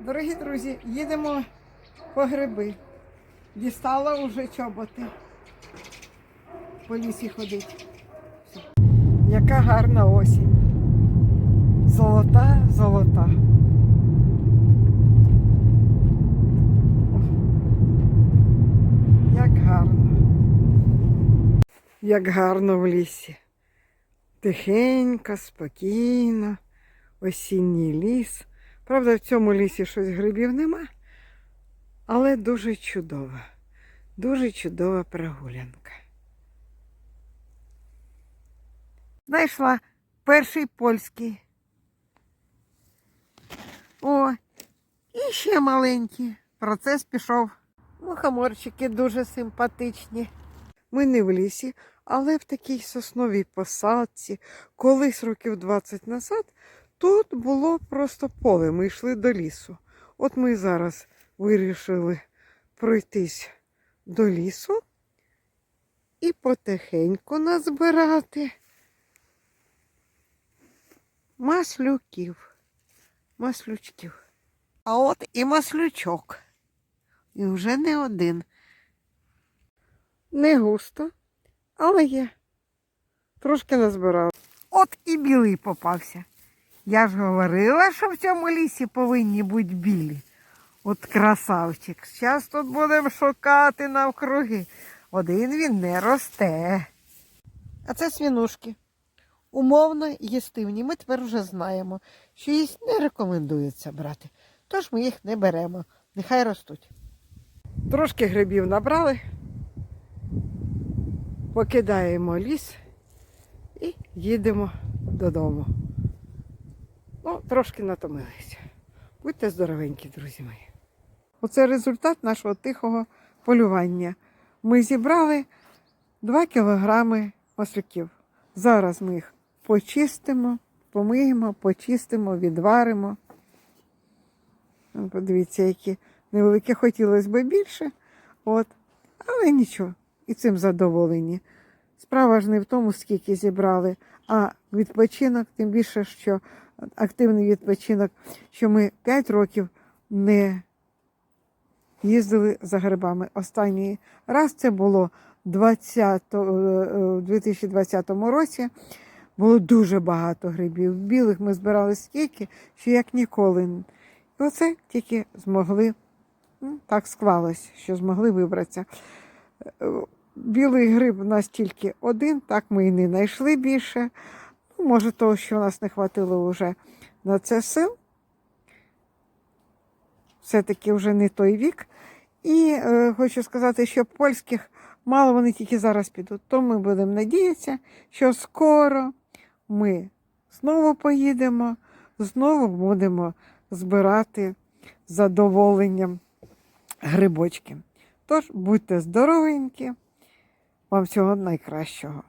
Дорогі друзі, їдемо по гриби. Дістала вже чоботи. По лісі ходить. Яка гарна осінь. Золота, золота. Як гарно. Як гарно в лісі. Тихенько, спокійно, осінній ліс. Правда, в цьому лісі щось грибів нема, але дуже чудова, дуже чудова прогулянка. Знайшла перший польський. О, і ще маленькі. Процес пішов. Мухоморчики дуже симпатичні. Ми не в лісі, але в такій сосновій посадці. Колись років 20 назад тут було просто поле. Ми йшли до лісу. От ми зараз вирішили пройтись до лісу і потихеньку назбирати маслюків, маслючків. А от і маслючок. І вже не один. Не густо, але є. Трошки назбирав. От і білий попався. Я ж говорила, що в цьому лісі повинні бути білі. От красавчик. Зараз тут будемо шукати навкруги. Один він не росте. А це свінушки. Умовно їстивні. Ми тепер вже знаємо, що їх не рекомендується брати. Тож ми їх не беремо. Нехай ростуть. Трошки грибів набрали, покидаємо ліс і їдемо додому. Ну, трошки натомилися. Будьте здоровенькі, друзі мої. Оце результат нашого тихого полювання. Ми зібрали 2 кілограми маслюків. Зараз ми їх почистимо, помиємо, почистимо, відваримо. Ну, Подивіться, які невеликі хотілося б більше. От. Але нічого, і цим задоволені. Справа ж не в тому, скільки зібрали, а відпочинок, тим більше, що активний відпочинок, що ми 5 років не їздили за грибами. Останній раз це було 20, е, у 2020 році. Було дуже багато грибів. Білих ми збирали стільки, що як ніколи. І оце тільки змогли, ну, так склалось, що змогли вибратися. Е, Білий гриб у нас тільки один, так ми і не знайшли більше. Ну, може, того, що у нас не хватило вже на це сил. Все-таки вже не той вік. І е, хочу сказати, що польських мало вони тільки зараз підуть. То ми будемо надіятися, що скоро ми знову поїдемо, знову будемо збирати задоволенням грибочки. Тож будьте здоровенькі, вам всього найкращого.